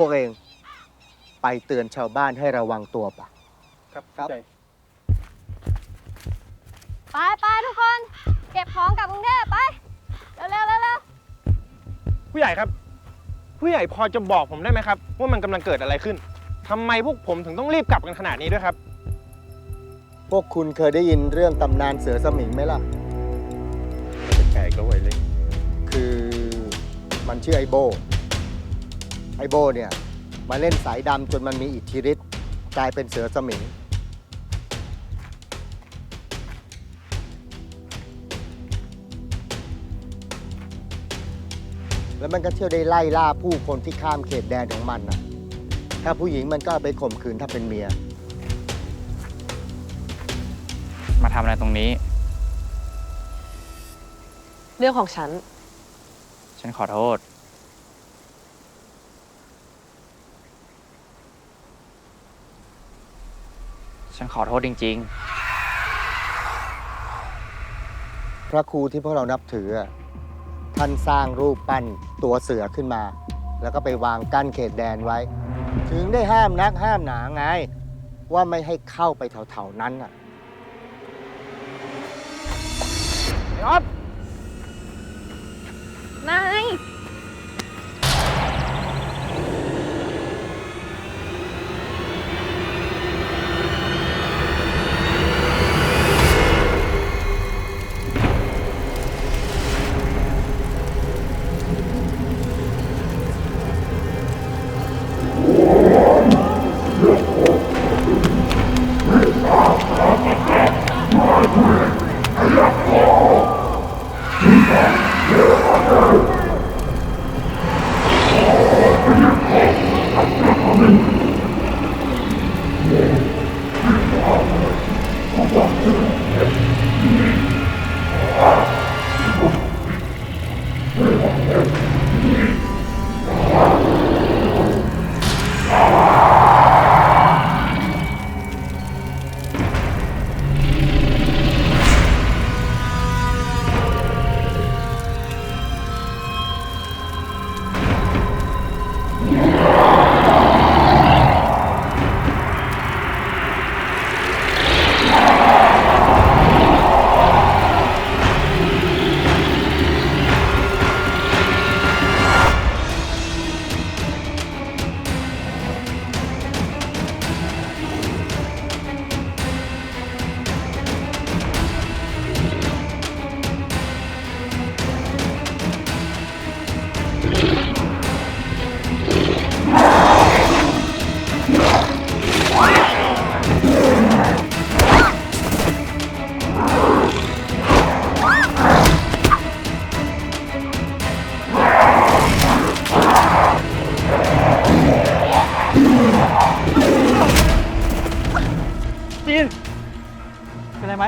พวกเอง ไปเตือนชาวบ้านให้ระวังตัวปะ ครับครับ ใจไปไปทุกคน เก็บของกลับกรุงเทพไป เร็วเร็วเร็วเร็วผู้ใหญ่ครับ ผู้ใหญ่พอจะบอกผมได้ไหมครับ ว่ามันกำลังเกิดอะไรขึ้นทำไมพวกผมถึงต้องรีบกลับกันขนาดนี้ด้วยครับ พวกคุณเคยได้ยินเรื่องตำนานเสือสมิงไหมล่ะ แก่ก็ไวเลยคือมันชื่อไอโบ ไอโบเนี่ยมาเล่นสายดำจนมันมีอิทธิฤทธิ์กลายเป็นเสือสมิงแล้วมันก็เที่ยวได้ไล่ล่าผู้คนที่ข้ามเขตแดนของมันนะถ้าผู้หญิงมันก็เอาไปข่มขืนถ้าเป็นเมีย มาทำอะไรตรงนี้ เรื่องของฉัน ฉันขอโทษ ฉันขอโทษจริง พระครูที่พวกเรานับถืออะท่านสร้างรูปปั้นตัวเสือขึ้นมา แล้วก็ไปวางกั้นเขตแดนไว้ ถึงได้ห้ามนักห้ามหนาไง ว่าไม่ให้เข้าไปแถวๆนั้นอะไอ้ออฟ จีนเป็นไรไหม